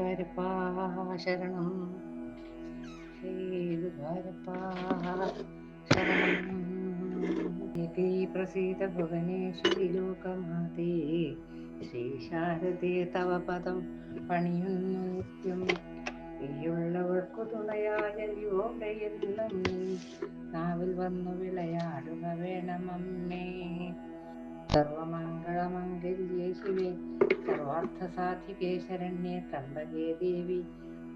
ഗുരുവായൂരപ്പാ ശരണം ശ്രീ ഗുരുവായൂരപ്പാ ശരണം ശ്രീ ശാരദേ തവ പദം പണിയുന്നു നിത്യം ഈയുള്ളവർക്കു തുണയായ യോഗയെന്നും നാവിൽ വന്നു വിളയാടുക വേണമമ്മേ. സർവമംഗളമംഗല്യേ ശിവേ സർവാർത്ഥ സാധികേ ശരണ്യേ ത്രംബകേ ദേവി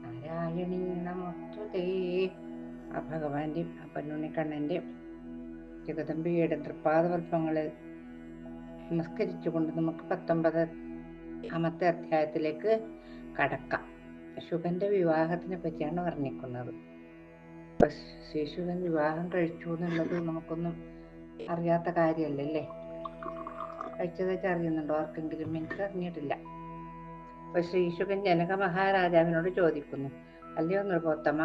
നാരായണീ നമസ്തുതേ. ആ ഭഗവാന്റെ ആ പൊന്നുണ്ണിക്കണ്ണന്റെ ജഗദമ്പികയുടെ തൃപ്പാദവൽപ്പങ്ങളിൽ നമസ്കരിച്ചുകൊണ്ട് നമുക്ക് പത്തൊമ്പത് അമത്തെ അധ്യായത്തിലേക്ക് കടക്കാം. ശുഭന്റെ വിവാഹത്തിനെ പറ്റിയാണ് വർണിക്കുന്നത് ശിശുവിൻ വിവാഹം കഴിച്ചു എന്നുള്ളത് നമുക്കൊന്നും അറിയാത്ത കാര്യമല്ലല്ലേ? കഴിച്ചതൊക്കെ അറിയുന്നുണ്ടോ. ആർക്കെങ്കിലും എനിക്ക് അറിഞ്ഞിട്ടില്ല. അപ്പൊ ശ്രീശുഖൻ ജനക മഹാരാജാവിനോട് ചോദിക്കുന്നു. അല്ലയോ നൃപോത്തമ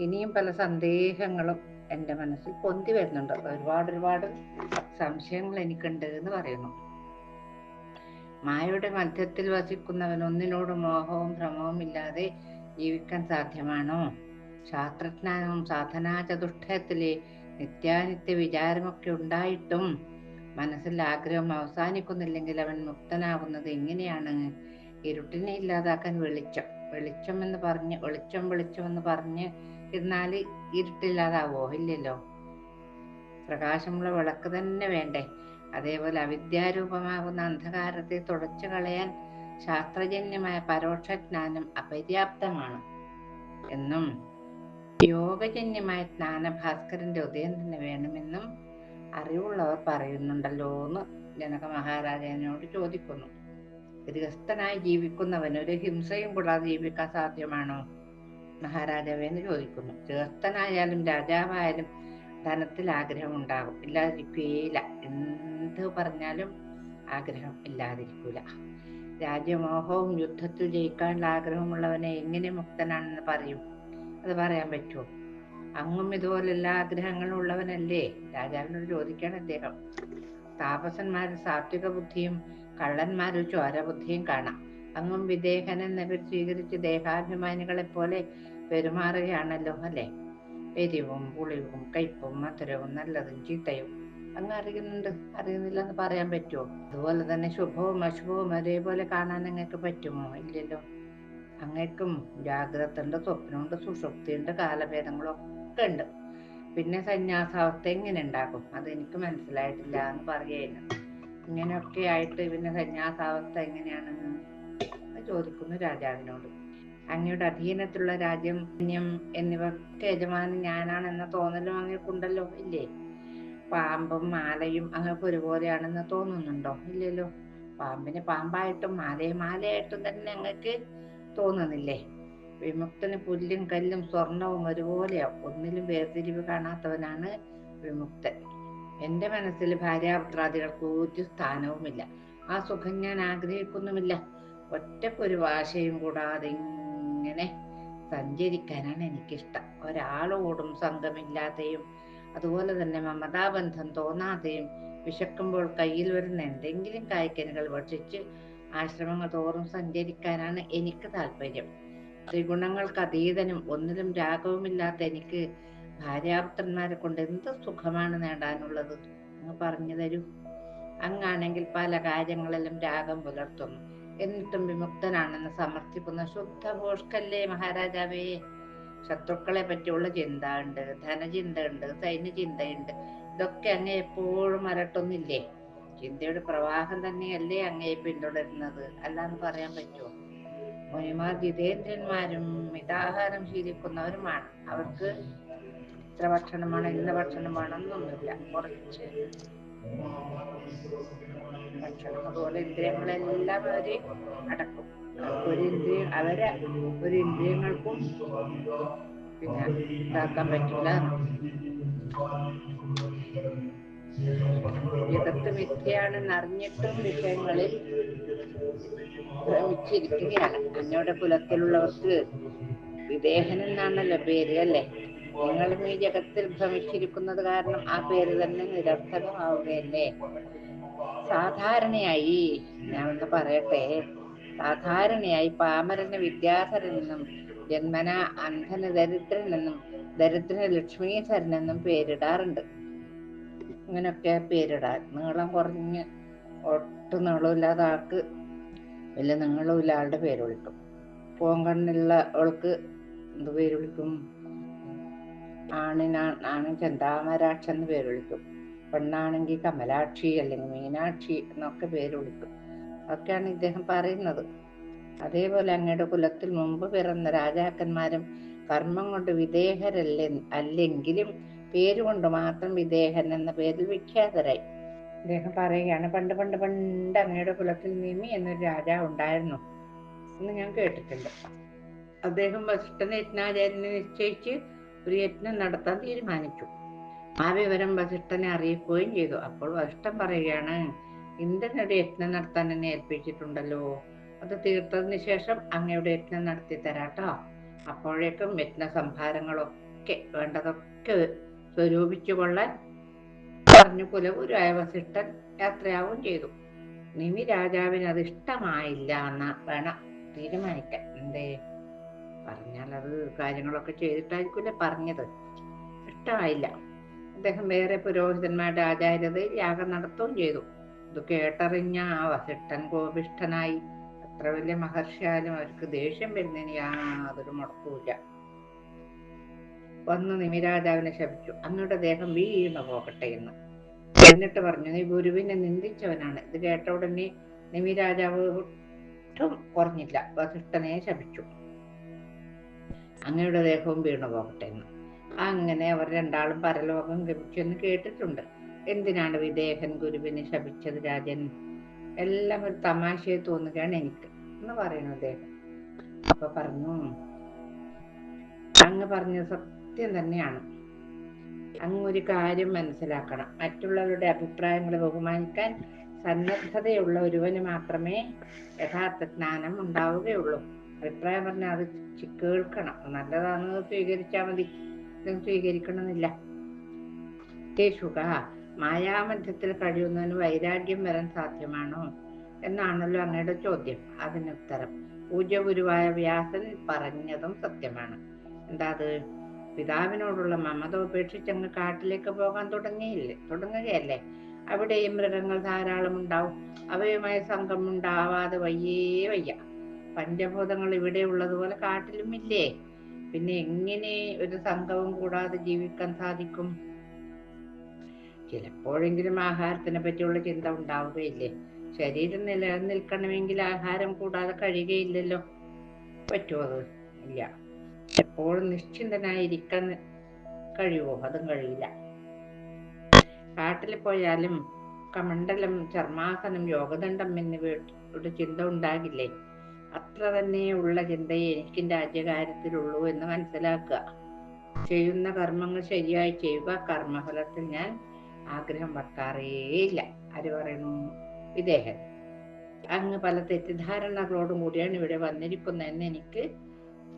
ഇനിയും പല സന്ദേഹങ്ങളും എന്റെ മനസ്സിൽ പൊന്തി വരുന്നുണ്ട്. ഒരുപാട് ഒരുപാട് സംശയങ്ങൾ എനിക്കുണ്ട് എന്ന് പറയുന്നു. മായയുടെ മധ്യത്തിൽ വസിക്കുന്നവൻ ഒന്നിനോട് മോഹവും ഭ്രമവും ഇല്ലാതെ ജീവിക്കാൻ സാധ്യമാണോ? ശാസ്ത്രജ്ഞാനവും സാധനാ ചതുഷ്ടയത്തിലെ നിത്യാനിത്യ വിചാരമൊക്കെ ഉണ്ടായിട്ടും മനസ്സിൽ ആഗ്രഹം അവസാനിക്കുന്നില്ലെങ്കിൽ അവൻ മുക്തനാകുന്നത് എങ്ങനെയാണ്? ഇരുട്ടിനെ ഇല്ലാതാക്കാൻ വെളിച്ചം വെളിച്ചം എന്ന് പറഞ്ഞ് വെളിച്ചം വെളിച്ചം എന്ന് പറഞ്ഞ് ഇരുന്നാൽ ഇരുട്ടില്ലാതാവോ ഇല്ലല്ലോ. പ്രകാശമുള്ള വിളക്ക് തന്നെ വേണ്ടേ? അതേപോലെ അവിദ്യാരൂപമാകുന്ന അന്ധകാരത്തെ തുടച്ചു കളയാൻ ശാസ്ത്രജന്യമായ പരോക്ഷ ജ്ഞാനം അപര്യാപ്തമാണ്. എന്നും യോഗജന്യമായ ജ്ഞാനഭാസ്കരന്റെ ഉദയം തന്നെ വേണമെന്നും അറിവുള്ളവർ പറയുന്നുണ്ടല്ലോ എന്ന് ജനക മഹാരാജാവിനോട് ചോദിക്കുന്നു. ഗൃഹസ്ഥനായി ജീവിക്കുന്നവൻ ഒരു ഹിംസയും കൂടാതെ ജീവിക്കാൻ സാധ്യമാണോ? മഹാരാജാവേ എന്ന് ചോദിക്കുന്നു. ഗൃഹസ്ഥനായാലും രാജാവായാലും ധനത്തിൽ ആഗ്രഹം ഉണ്ടാകും ഇല്ലാതിരിക്കുകയില്ല എന്ത് പറഞ്ഞാലും ആഗ്രഹം ഇല്ലാതിരിക്കൂല. രാജ്യമോഹവും യുദ്ധത്തിൽ ജയിക്കാനുള്ള ആഗ്രഹമുള്ളവനെ എങ്ങനെ മുക്തനാണെന്ന് പറയും? അത് പറയാൻ പറ്റുമോ അങ്ങും ഇതുപോലെല്ലാ ആഗ്രഹങ്ങളും ഉള്ളവനല്ലേ രാജാവിനോട് ചോദിക്കാണ് അദ്ദേഹം. താപസന്മാരിൽ സാത്വിക ബുദ്ധിയും കള്ളന്മാരിൽ ചോര ബുദ്ധിയും കാണാം. അങ്ങും വിദേഹൻ എന്ന സ്വീകരിച്ച് ദേഹാഭിമാനികളെ പോലെ പെരുമാറുകയാണല്ലോ അല്ലെ? എരിവും പുളിവും കയ്പും മധുരവും നല്ലതും ചീത്തയും. അങ്ങ് അറിയുന്നുണ്ട്. അറിയുന്നില്ല എന്ന് പറയാൻ പറ്റുമോ? അതുപോലെ തന്നെ ശുഭവും അശുഭവും ഒരേപോലെ കാണാൻ നിങ്ങൾക്ക് പറ്റുമോ? ഇല്ലല്ലോ. അങ്ങേക്കും ജാഗ്രത ഉണ്ട് സ്വപ്നമുണ്ട് സുഷുപ്തിയുണ്ട് കാലഭേദങ്ങളും ഒക്കെ ഉണ്ട് പിന്നെ സന്യാസാവസ്ഥ എങ്ങനെ അത് എനിക്ക് മനസ്സിലായിട്ടില്ല എന്ന് പറയുന്നു. ഇങ്ങനെയൊക്കെ ആയിട്ട് പിന്നെ സന്യാസാവസ്ഥ എങ്ങനെയാണെന്ന് ചോദിക്കുന്നു രാജാവിനോട്. അങ്ങയുടെ അധീനത്തിലുള്ള രാജ്യം എന്നിവ എന്നിവക്ക് യജമാനൻ ഞാനാണെന്ന തോന്നലും അങ്ങനെക്കുണ്ടല്ലോ ഇല്ലേ? പാമ്പും മാലയും അങ്ങക്ക് ഒരുപോലെയാണെന്ന് തോന്നുന്നുണ്ടോ? ഇല്ലല്ലോ. പാമ്പിന് പാമ്പായിട്ടും മാലയെ മാലയായിട്ടും തന്നെ അങ്ങക്ക് തോന്നുന്നില്ലേ? വിമുക്തന് പുല്ലും കല്ലും സ്വർണവും ഒരുപോലെയാവും ഒന്നിലും വേർതിരിവ് കാണാത്തവനാണ് വിമുക്തൻ. എന്റെ മനസ്സിൽ ഭാര്യാപുത്രാദികൾക്ക് ഒരു സ്ഥാനവുമില്ല. ആ സുഖം ഞാൻ ആഗ്രഹിക്കുന്നുമില്ല. ഒറ്റക്കൊരു വാശയും കൂടാതെ ഇങ്ങനെ സഞ്ചരിക്കാനാണ് എനിക്കിഷ്ടം. ഒരാളോടും സംഘമില്ലാതെയും അതുപോലെ തന്നെ മമതാബന്ധം തോന്നാതെയും വിശക്കുമ്പോൾ കയ്യിൽ വരുന്ന എന്തെങ്കിലും കായ്ക്കനികൾ ഭക്ഷിച്ച് ആശ്രമങ്ങൾ തോറും സഞ്ചരിക്കാനാണ് എനിക്ക് താല്പര്യം ത്രിഗുണങ്ങൾക്ക് അതീതനും ഒന്നിലും രാഗവുമില്ലാത്ത എനിക്ക് ഭാര്യാപുത്രന്മാരെ കൊണ്ട് എന്ത് സുഖമാണ് നേടാനുള്ളത്? അങ്ങ് പറഞ്ഞു തരൂ. അങ്ങാണെങ്കിൽ പല കാര്യങ്ങളിലും രാഗം പുലർത്തുന്നു. എന്നിട്ടും വിമുക്തനാണെന്ന് സമർത്ഥിക്കുന്ന ശുദ്ധ ഭോഷ്കല്ലേ മഹാരാജാവേ? ശത്രുക്കളെ പറ്റിയുള്ള ചിന്ത ഉണ്ട് ധനചിന്ത ഉണ്ട് സൈന്യചിന്തയുണ്ട്. ഇതൊക്കെ അങ്ങ് എപ്പോഴും അരട്ടുന്നില്ലേ ചിന്തയുടെ പ്രവാഹം തന്നെയല്ലേ അങ്ങയെ പിന്തുടരുന്നത്? അല്ലാന്ന് പറയാൻ പറ്റുമോ മുനിമാർ ജിതേന്ദ്രന്മാരും മിതാഹാരം ശീലിക്കുന്നവരുമാണ്. അവർക്ക് ഇത്ര ഭക്ഷണമാണ് ഇന്ന ഭക്ഷണമാണ് എന്നൊന്നുമില്ല. കുറച്ച് ഭക്ഷണം. അതുപോലെ ഇന്ദ്രിയങ്ങളെല്ലാം അവർ അടക്കും. ഒരു ഇന്ദ്രിയ അവരെ ഒരു ഇന്ദ്രിയങ്ങൾക്കും പിന്നെ ഇതാക്കാൻ പറ്റില്ല. ജഗത്ത് മിഥ്യയാണെന്ന് അറിഞ്ഞിട്ടും വിഷയങ്ങളിൽ ഭ്രമിച്ചിരിക്കുകയാണ് നിങ്ങളുടെ കുലത്തിലുള്ളവർക്ക് വിദേഹൻ എന്നാണല്ലോ പേര് അല്ലേ? നിങ്ങളും ഈ ജഗത്തിൽ ഭ്രമിച്ചിരിക്കുന്നത് കാരണം ആ പേര് തന്നെ നിരർത്ഥകമാവുകയല്ലേ? സാധാരണയായി ഞാൻ ഒന്ന് പറയട്ടെ സാധാരണയായി പാമരന് വിദ്യാധരനെന്നും ജന്മന അന്ധന ദരിദ്രനെന്നും ദരിദ്രന് ലക്ഷ്മീധരനെന്നും പേരിടാറുണ്ട്. ഇങ്ങനൊക്കെ പേരിടാൻ നീളം കുറഞ്ഞ് ഒട്ടും നീളമില്ലാത്ത ആൾക്ക് വലിയ നീളമില്ല ആളുടെ പേര് വിളിക്കും. പൂങ്കണ്ണുള്ള ആൾക്ക് എന്ത് പേര് വിളിക്കും? ആണിനാ ആണ് ചന്താമരാക്ഷ എന്ന് പേര് വിളിക്കും. പെണ്ണാണെങ്കിൽ കമലാക്ഷി അല്ലെങ്കിൽ മീനാക്ഷി എന്നൊക്കെ പേര് വിളിക്കും. അതൊക്കെയാണ് ഇദ്ദേഹം പറയുന്നത്. അതേപോലെ അങ്ങയുടെ കുലത്തിൽ മുമ്പ് പിറന്ന രാജാക്കന്മാരും കർമ്മം കൊണ്ട് വിദേഹരല്ല അല്ലെങ്കിലും പേരുകൊണ്ട് മാത്രം വിദേഹൻ എന്ന പേരിൽ വിഖ്യാതരായി. അദ്ദേഹം പറയുകയാണ് പണ്ട് പണ്ട് പണ്ട് അങ്ങയുടെ കുലത്തിൽ നീമി എന്നൊരു രാജാവ് ഉണ്ടായിരുന്നു. എന്ന് ഞാൻ കേട്ടിട്ടുണ്ട്. അദ്ദേഹം വസിഷ്ഠനെ യജ്ഞാചാര്യനെ നിശ്ചയിച്ച് ഒരു യജ്ഞം നടത്താൻ തീരുമാനിച്ചു. ആ വിവരം വസിഷ്ഠനെ അറിയിക്കുകയും ചെയ്തു. അപ്പോൾ വസിഷ്ഠൻ പറയുകയാണ് ഇന്ദ്രനൊരു യജ്ഞം നടത്താൻ എന്നെ ഏൽപ്പിച്ചിട്ടുണ്ടല്ലോ. അത് തീർത്തതിന് ശേഷം അങ്ങയുടെ യജ്ഞം നടത്തി തരാട്ടോ അപ്പോഴേക്കും യജ്ഞ സംഭാരങ്ങളൊക്കെ വേണ്ടതൊക്കെ സ്വരൂപിച്ചു കൊള്ളാൻ പറഞ്ഞു കുലപുരായ വസിഷ്ഠൻ യാത്രയാവുകയും ചെയ്തു. നിമി രാജാവിന് അത് ഇഷ്ടമായില്ല എന്ന വേണം തീരുമാനിക്കാൻ. എന്തേ? പറഞ്ഞാൽ അത് കാര്യങ്ങളൊക്കെ ചെയ്തിട്ടായിരിക്കില്ല പറഞ്ഞത്. ഇഷ്ടമായില്ല. അദ്ദേഹം വേറെ പുരോഹിതന്മാരുടെ ആചാര്യതയിൽ യാഗം നടത്തുകയും ചെയ്തു. ഇത് കേട്ടറിഞ്ഞ ആ വസിഷ്ഠൻ കോപിഷ്ഠനായി എത്ര വലിയ മഹർഷിയാലും അവർക്ക് ദേഷ്യം വരുന്നതിന് യാതൊരു മുടക്കുമില്ല. വന്ന് നിമിരാജാവിനെ ശപിച്ചു. അങ്ങയുടെ ദേഹം വീണ പോകട്ടെ എന്ന്. എന്നിട്ട് പറഞ്ഞു നീ ഗുരുവിനെ നിന്ദിച്ചവനാണ്. ഇത് കേട്ട ഉടനെ നിമിരാജാവ് ഒട്ടും കുറഞ്ഞില്ല. വസിഷ്ഠനെ ശപിച്ചു. അങ്ങയുടെ ദേഹവും വീണു പോകട്ടെ എന്ന്. അങ്ങനെ അവർ രണ്ടാളും പരലോകം ഗമിച്ചെന്ന് കേട്ടിട്ടുണ്ട്. എന്തിനാണ് വിദേഹൻ ഗുരുവിനെ ശപിച്ചത് രാജൻ? എല്ലാം ഒരു തമാശയെ തോന്നുകയാണ് എനിക്ക് എന്ന് പറയുന്നു അദ്ദേഹം. അപ്പൊ പറഞ്ഞു അങ്ങ് പറഞ്ഞത് സത്യം തന്നെയാണ്. അങ്ങ് ഒരു കാര്യം മനസ്സിലാക്കണം. മറ്റുള്ളവരുടെ അഭിപ്രായങ്ങളെ ബഹുമാനിക്കാൻ സന്നദ്ധതയുള്ള ഒരുവന് മാത്രമേ യഥാർത്ഥ ജ്ഞാനം ഉണ്ടാവുകയുള്ളൂ. അഭിപ്രായം പറഞ്ഞാൽ അത് കേൾക്കണം. നല്ലതാണെന്ന് സ്വീകരിച്ചാൽ മതി. ഇതും സ്വീകരിക്കണമെന്നില്ല. ശുക മായാമധ്യത്തിൽ കഴിയുന്നതിന് വൈരാഗ്യം വരാൻ സാധ്യമാണോ? എന്നാണല്ലോ അങ്ങയുടെ ചോദ്യം. അതിനുത്തരം. പൂജ്യ ഗുരുവായ വ്യാസൻ പറഞ്ഞതും സത്യമാണ്. എന്താ അത്? പിതാവിനോടുള്ള മമത ഉപേക്ഷിച്ച് അങ്ങ് കാട്ടിലേക്ക് പോകാൻ തുടങ്ങിയില്ലേ? തുടങ്ങുകയല്ലേ? അവിടെയും മൃഗങ്ങൾ ധാരാളം ഉണ്ടാവും. അവയുമായി സംഘം ഉണ്ടാവാതെ വയ്യേ വയ്യ. പഞ്ചഭൂതങ്ങൾ ഇവിടെ ഉള്ളതുപോലെ കാട്ടിലും ഇല്ലേ പിന്നെ എങ്ങനെ ഒരു സംഘവും കൂടാതെ ജീവിക്കാൻ സാധിക്കും? ചിലപ്പോഴെങ്കിലും ആഹാരത്തിനെ പറ്റിയുള്ള ചിന്ത ഉണ്ടാവുകയില്ലേ? ശരീരം നിലനിൽക്കണമെങ്കിൽ ആഹാരം കൂടാതെ കഴിയുകയില്ലല്ലോ. പറ്റുമോ അത്? ഇല്ല. എപ്പോഴും നിശ്ചിന്തനായിരിക്കാൻ കഴിയുമോ? അതും കഴിയില്ല. കാട്ടിൽ പോയാലും കമണ്ഡലം ചർമാസനം യോഗദണ്ഡം എന്നിവയുടെ ചിന്ത ഉണ്ടാകില്ലേ? അത്ര തന്നെ ഉള്ള ചിന്തയെ എനിക്ക് രാജ്യകാര്യത്തിലുള്ളൂ എന്ന് മനസ്സിലാക്കുക. ചെയ്യുന്ന കർമ്മങ്ങൾ ശരിയായി ചെയ്യുക കർമ്മഫലത്തിൽ ഞാൻ ആഗ്രഹം വർക്കാറേയില്ല ആര് പറയുന്നു വിദേഹൻ അങ്ങ് പല തെറ്റിദ്ധാരണകളോടും കൂടിയാണ് ഇവിടെ വന്നിരിക്കുന്നതെന്ന് എനിക്ക്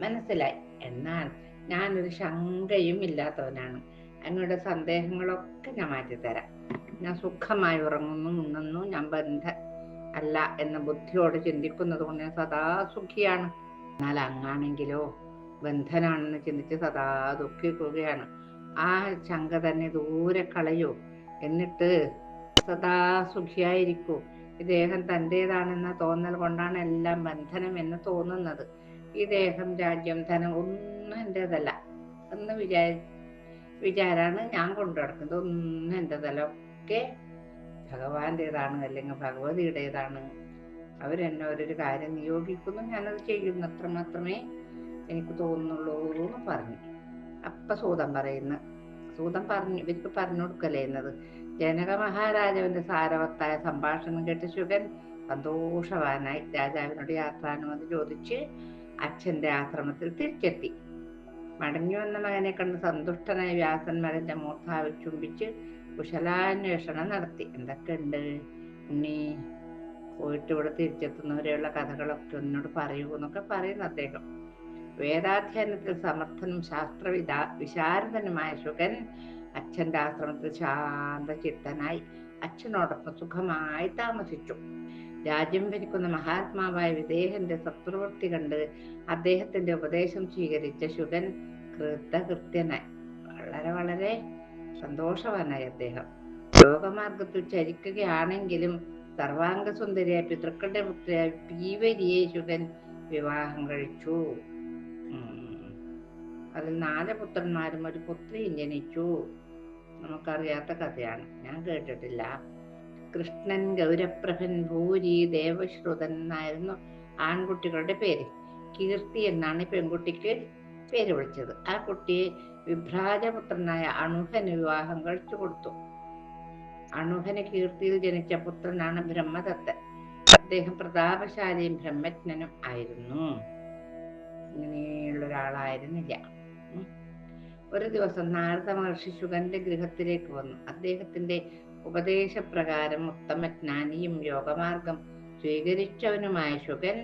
മനസ്സിലായി. എന്നാൽ ഞാനൊരു ശങ്കയും ഇല്ലാത്തവനാണ്. അങ്ങയുടെ സന്ദേഹങ്ങളൊക്കെ ഞാൻ മാറ്റിത്തരാം. ഞാൻ സുഖമായി ഉറങ്ങുന്നു ഉണ്ണുന്നു ഞാൻ ബന്ധ അല്ല എന്ന ബുദ്ധിയോട് ചിന്തിക്കുന്നത് കൊണ്ട് ഞാൻ സദാ സുഖിയാണ്. എന്നാൽ അങ്ങാണെങ്കിലോ ബന്ധനാണെന്ന് ചിന്തിച്ച് സദാ ദുഃഖിക്കുകയാണ്. ആ ശങ്ക തന്നെ ദൂരെ കളയൂ. എന്നിട്ട് സദാ സുഖിയായിരിക്കൂ. ഈ ദേഹം തന്റെതാണെന്ന തോന്നൽ കൊണ്ടാണ് എല്ലാം ബന്ധനം എന്ന് തോന്നുന്നത്. ഈ ദേഹം രാജ്യം ധനം ഒന്നും എന്റെതല്ല എന്ന് വിചാരി വിചാരാണ് ഞാൻ കൊണ്ടു നടക്കുന്നത്. ഒന്നും എന്റെതല്ല ഒക്കെ ഭഗവാന്റേതാണ് അല്ലെങ്കിൽ ഭഗവതിയുടേതാണ്. അവരെന്നെ ഓരോരു കാര്യം നിയോഗിക്കുന്നു. ഞാനത് ചെയ്യുന്നു അത്ര മാത്രമേ എനിക്ക് തോന്നുന്നുള്ളൂ എന്ന് പറഞ്ഞു. അപ്പ സൂതം പറയുന്ന. സൂതം പറഞ്ഞു ഇവർക്ക് പറഞ്ഞു കൊടുക്കലേന്നത് ജനക മഹാരാജാവിന്റെ സാരവത്തായ സംഭാഷണം കേട്ട് ശുഗൻ സന്തോഷവാനായി രാജാവിനോട് യാത്രാനുമതി ചോദിച്ച് അച്ഛന്റെ ആശ്രമത്തിൽ തിരിച്ചെത്തി. മടങ്ങി വന്ന മകനെ കണ്ട് സന്തുഷ്ടനായ വ്യാസൻ മകന്റെ ചുംബിച്ച് കുശലാന്വേഷണം നടത്തി. എന്തൊക്കെയുണ്ട്? ഉണ്ണി പോയിട്ട് ഇവിടെ തിരിച്ചെത്തുന്നവരെയുള്ള കഥകളൊക്കെ എന്നോട് പറയൂ എന്നൊക്കെ പറയുന്നു അദ്ദേഹം. വേദാധ്യയനത്തിൽ സമർത്ഥനും ശാസ്ത്രവിദ വിശാരദനുമായ ശുഗൻ അച്ഛന്റെ ആശ്രമത്തിൽ ശാന്തചിത്തനായി അച്ഛനോടൊപ്പം സുഖമായി താമസിച്ചു. രാജ്യം ഭരിക്കുന്ന മഹാത്മാവായ വിദേഹന്റെ സത്പ്രവൃത്തി കണ്ട് അദ്ദേഹത്തിന്റെ ഉപദേശം സ്വീകരിച്ച ശുഗൻ കൃതകൃത്യനായി. വളരെ വളരെ സന്തോഷവാനായി അദ്ദേഹം. ലോകമാർഗത്തിൽ ചരിക്കുകയാണെങ്കിലും സർവാംഗ സുന്ദരിയായ പിതൃക്കളുടെ പുത്രിയായ പീവരിയെ ശുഗൻ വിവാഹം കഴിച്ചു. അതിൽ നാല് പുത്രന്മാരും ഒരു പുത്രിയും ജനിച്ചു. നമുക്കറിയാത്ത കഥയാണ്. ഞാൻ കേട്ടിട്ടില്ല. കൃഷ്ണൻ ഗൗരപ്രഭൻ ഭൂരി ദേവശ്രുതൻ എന്നായിരുന്നു ആൺകുട്ടികളുടെ പേര്. കീർത്തി എന്നാണ് പെൺകുട്ടിക്ക് പേര് വിളിച്ചത്. ആ കുട്ടിയെ വിഭ്രാജപുത്രനായ അണുഹന് വിവാഹം കഴിച്ചു കൊടുത്തു. അണുഹന് കീർത്തിയിൽ ജനിച്ച പുത്രനാണ് ബ്രഹ്മദത്തൻ. അദ്ദേഹം പ്രതാപശാലിയും ബ്രഹ്മജ്ഞനും ആയിരുന്നു. ഇങ്ങനെയുള്ള ഒരാളായിരുന്നില്ല ഒരു ദിവസം നാരദ മഹർഷി ശുഗന്റെ ഗൃഹത്തിലേക്ക് വന്നു. അദ്ദേഹത്തിന്റെ ഉപദേശപ്രകാരം ഉത്തമജ്ഞാനിയും യോഗമാർഗം സ്വീകരിച്ചവനുമായ ശുഗൻ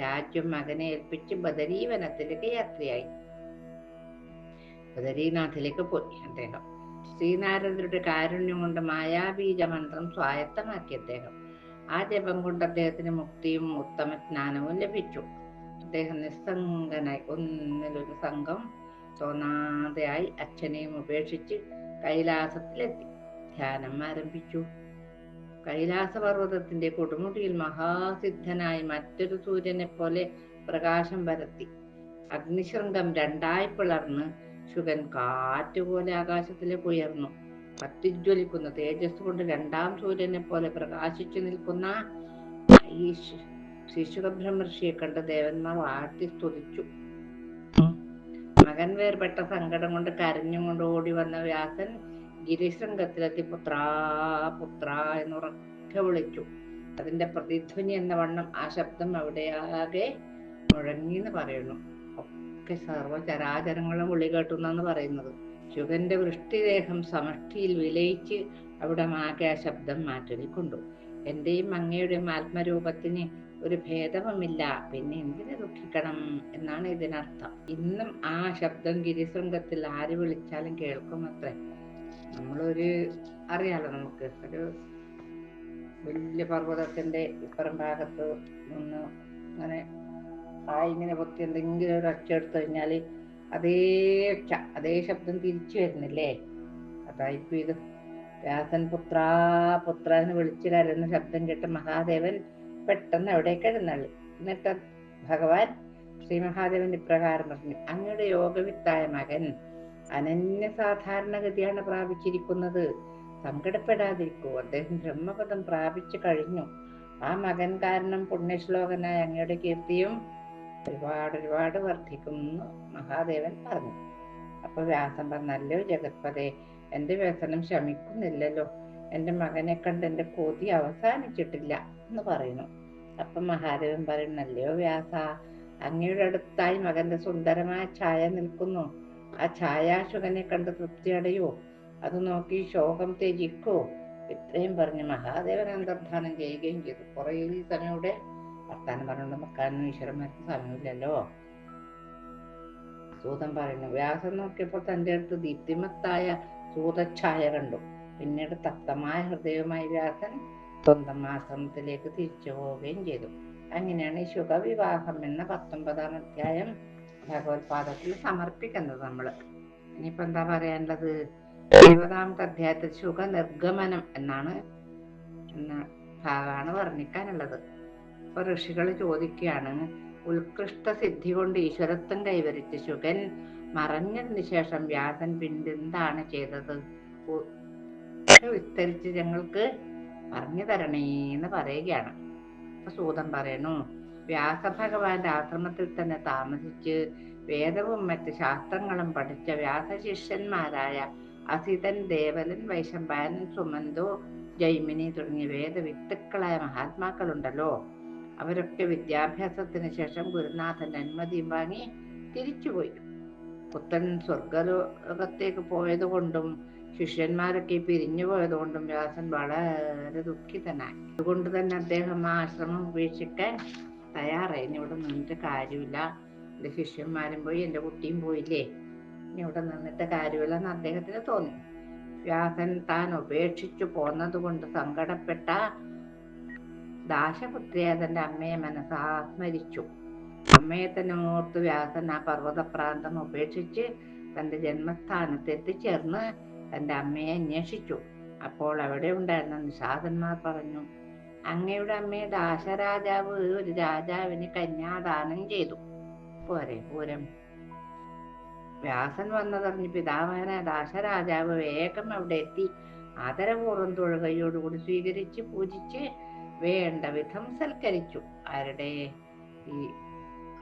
രാജ്യം മകനെ ഏൽപ്പിച്ച് ബദരീവനത്തിലേക്ക് യാത്രയായി. ബദരീനാഥിലേക്ക് പോയി അദ്ദേഹം. ശ്രീനാരദരുടെ കാരുണ്യം കൊണ്ട് മായാബീജ മന്ത്രം സ്വായത്തമാക്കി അദ്ദേഹം. ആ ജപം കൊണ്ട് അദ്ദേഹത്തിന് മുക്തിയും ഉത്തമ ജ്ഞാനവും ലഭിച്ചു. അദ്ദേഹം നിസ്സംഗനായി ഒന്നിലൊരു സംഘം തോന്നാതെയായി അച്ഛനെയും ഉപേക്ഷിച്ച് കൈലാസത്തിലെത്തി. ധ്യാനം ആരംഭിച്ചു. കൈലാസ പർവതത്തിന്റെ കൊടുമുടിയിൽ മഹാസിദ്ധനായി മറ്റൊരു സൂര്യനെ പോലെ പ്രകാശം പരത്തി. അഗ്നിശൃംഗം രണ്ടായി പിളർന്ന് ശുഗൻ കാറ്റുപോലെ ആകാശത്തിലേക്ക് ഉയർന്നു. കത്തിജ്വലിക്കുന്ന തേജസ് കൊണ്ട് രണ്ടാം സൂര്യനെ പോലെ പ്രകാശിച്ചു നിൽക്കുന്ന ഈ ശിശുബ്രഹ്മർഷിയെ കണ്ട് ദേവന്മാർ വാഴ്ത്തി സ്തുതിച്ചു. മകൻ വേർപെട്ട സങ്കടം കൊണ്ട് കരഞ്ഞുകൊണ്ട് ഓടി വന്ന വ്യാസൻ ഗിരിശൃംഗത്തിലെത്തി പുത്രാ പുത്രാ എന്നുറക്കെ വിളിച്ചു. അതിന്റെ പ്രതിധ്വനി എന്ന വണ്ണം ആ ശബ്ദം അവിടെയാകെ മുഴങ്ങി എന്ന് പറയുന്നു. ഒക്കെ സർവചരാചരങ്ങളും വിളി കേട്ടു എന്നാണ് പറയുന്നത്. ശുഗന്റെ വൃഷ്ടിദേഹം സമഷ്ടിയിൽ വിലയിച്ച് അവിടെ ആകെ ആ ശബ്ദം മാറ്റൊലിക്കൊണ്ടു എന്റെയും അങ്ങയുടെയും ആത്മരൂപത്തിന് ഒരു ഭേദവുമില്ല. പിന്നെ എന്തിനു ദുഃഖിക്കണം എന്നാണ് ഇതിനർത്ഥം. ഇന്നും ആ ശബ്ദം ഗിരിശൃംഗത്തിൽ ആര് വിളിച്ചാലും കേൾക്കുമത്രേ. നമ്മളൊരു അറിയാലോ നമുക്ക്. ഒരു വലിയ പർവതത്തിന്റെ ഇപ്പുറം ഭാഗത്ത് നിന്ന് അങ്ങനെ ആ ഇങ്ങനെ പൊത്തി എന്തെങ്കിലും ഒരു ഒച്ച എടുത്തു കഴിഞ്ഞാൽ അതേ ഒച്ച അതേ ശബ്ദം തിരിച്ചു വരുന്നില്ലേ? അതായിപ്പോ ഇത് വ്യാസൻ പുത്രാ പുത്ര എന്ന് വിളിച്ചു ശബ്ദം കേട്ട് മഹാദേവൻ പെട്ടെന്ന് അവിടെ എഴുന്നള്ളി. എന്നിട്ട് ഭഗവാൻ ശ്രീ മഹാദേവൻ ഇപ്രകാരം പറഞ്ഞു അങ്ങയുടെ യോഗവിത്തായ മകൻ അനന്യ സാധാരണഗതിയാണ് പ്രാപിച്ചിരിക്കുന്നത്. സങ്കടപ്പെടാതിരിക്കൂ. അദ്ദേഹം ബ്രഹ്മപദം പ്രാപിച്ചു കഴിഞ്ഞു. ആ മകൻ കാരണം പുണ്യശ്ലോകനായ അങ്ങയുടെ കീർത്തിയും ഒരുപാട് ഒരുപാട് വർദ്ധിക്കും എന്ന് മഹാദേവൻ പറഞ്ഞു. അപ്പൊ വ്യാസൻ പറഞ്ഞല്ലോ ജഗത്പതേ എന്റെ വ്യസനം ശമിക്കുന്നില്ലല്ലോ. എന്റെ മകനെ കണ്ട് എന്റെ കോതി അവസാനിച്ചിട്ടില്ല എന്ന് പറയുന്നു. അപ്പൊ മഹാദേവൻ പറയുന്നല്ലയോ വ്യാസ അങ്ങയുടെ അടുത്തായി മകന്റെ സുന്ദരമായ ഛായ നിൽക്കുന്നു. ആ ഛായാശുകനെ കണ്ട് തൃപ്തി അടയോ അത് നോക്കി ശോകം ത്യജിക്കോ? ഇത്രയും പറഞ്ഞ് മഹാദേവൻ അന്തർധാനം ചെയ്യുകയും ചെയ്തു. കുറേ ഇവിടെ വർത്താനം പറഞ്ഞുകൊണ്ട് മക്കാനും ഈശ്വരന്മാർക്ക് സമയമില്ലല്ലോ. സൂതൻ പറയുന്നു വ്യാസം നോക്കിയപ്പോൾ തന്റെ അടുത്ത് ദീപ്തിമത്തായ സൂതഛായ കണ്ടു. പിന്നീട് തപ്തമായ ഹൃദയവുമായി വ്യാസൻ സ്വന്തം ആശ്രമത്തിലേക്ക് തിരിച്ചു പോവുകയും ചെയ്തു. അങ്ങനെയാണ് ശുഖവിവാഹം എന്ന പത്തൊമ്പതാം അധ്യായം ഭഗവത്പാദത്തിൽ സമർപ്പിക്കുന്നത് നമ്മൾ. ഇനിയിപ്പോ എന്താ പറയാനുള്ളത്? ഇരുപതാമത്തെ അധ്യായത്തിൽ സുഖ നിർഗമനം എന്നാണ് എന്ന ഭാഗമാണ് വർണിക്കാനുള്ളത്. ഇപ്പൊ ഋഷികൾ ചോദിക്കുകയാണ് ഉത്കൃഷ്ട സിദ്ധി കൊണ്ട് ഈശ്വരത്വം കൈവരിച്ച ശുഗൻ മറഞ്ഞതിന് ശേഷം വ്യാസൻ പിന്തെന്താണ് ചെയ്തത്? വിസ്തരിച്ച് ഞങ്ങൾക്ക് പറഞ്ഞു തരണേന്ന് പറയുകയാണ്. അപ്പൊ സൂതൻ പറയുന്നു വ്യാസഭഗവാന്റെ ആശ്രമത്തിൽ തന്നെ താമസിച്ച് വേദവും മറ്റ് ശാസ്ത്രങ്ങളും പഠിച്ച വ്യാസശിഷ്യന്മാരായ അസിതൻ ദേവലൻ വൈശമ്പായനൻ സുമന്തോ ജൈമിനി തുടങ്ങിയ വേദവിത്തുക്കളായ മഹാത്മാക്കളുണ്ടല്ലോ. അവരൊക്കെ വിദ്യാഭ്യാസത്തിന് ശേഷം ഗുരുനാഥന്റെ അനുമതിയും വാങ്ങി തിരിച്ചുപോയി. പുത്തൻ സ്വർഗലോകത്തേക്ക് പോയതുകൊണ്ടും ശിഷ്യന്മാരൊക്കെ പിരിഞ്ഞു പോയത് കൊണ്ടും വ്യാസൻ വളരെ ദുഃഖിതനായി. അതുകൊണ്ട് തന്നെ അദ്ദേഹം ആ ആശ്രമം ഉപേക്ഷിക്കാൻ തയ്യാറായി ഇനി ഇവിടെ നിന്നിട്ട് കാര്യമില്ല. എന്റെ ശിഷ്യന്മാരും പോയി എന്റെ കുട്ടിയും പോയില്ലേ? ഇനി ഇവിടെ നിന്നിട്ട് കാര്യമില്ല എന്ന് അദ്ദേഹത്തിന് തോന്നി. വ്യാസൻ താൻ ഉപേക്ഷിച്ചു പോന്നത് കൊണ്ട് സങ്കടപ്പെട്ട ദാശപുത്രിയെ തന്റെ അമ്മയെ മനസ്സാസ്മരിച്ചു. അമ്മയെ തന്നെ ഓർത്ത് വ്യാസൻ ആ പർവതപ്രാന്തം ഉപേക്ഷിച്ച് തന്റെ ജന്മസ്ഥാനത്ത് എത്തിച്ചേർന്ന് തന്റെ അമ്മയെ അന്വേഷിച്ചു. അപ്പോൾ അവിടെ ഉണ്ടായിരുന്ന നിഷാദന്മാർ പറഞ്ഞു. അങ്ങയുടെ അമ്മയെ ദാശരാജാവ് ഒരു രാജാവിന് കന്യാദാനം ചെയ്തു. പോരെ പൂരം. വ്യാസൻ വന്നതറിഞ്ഞ് പിതാവായ ദാശരാജാവ് വേഗം അവിടെ എത്തി. ആദരപൂർവം തൊഴുകയോടുകൂടി സ്വീകരിച്ച് പൂജിച്ച് വേണ്ട വിധം സൽക്കരിച്ചു. ആരുടെ? ഈ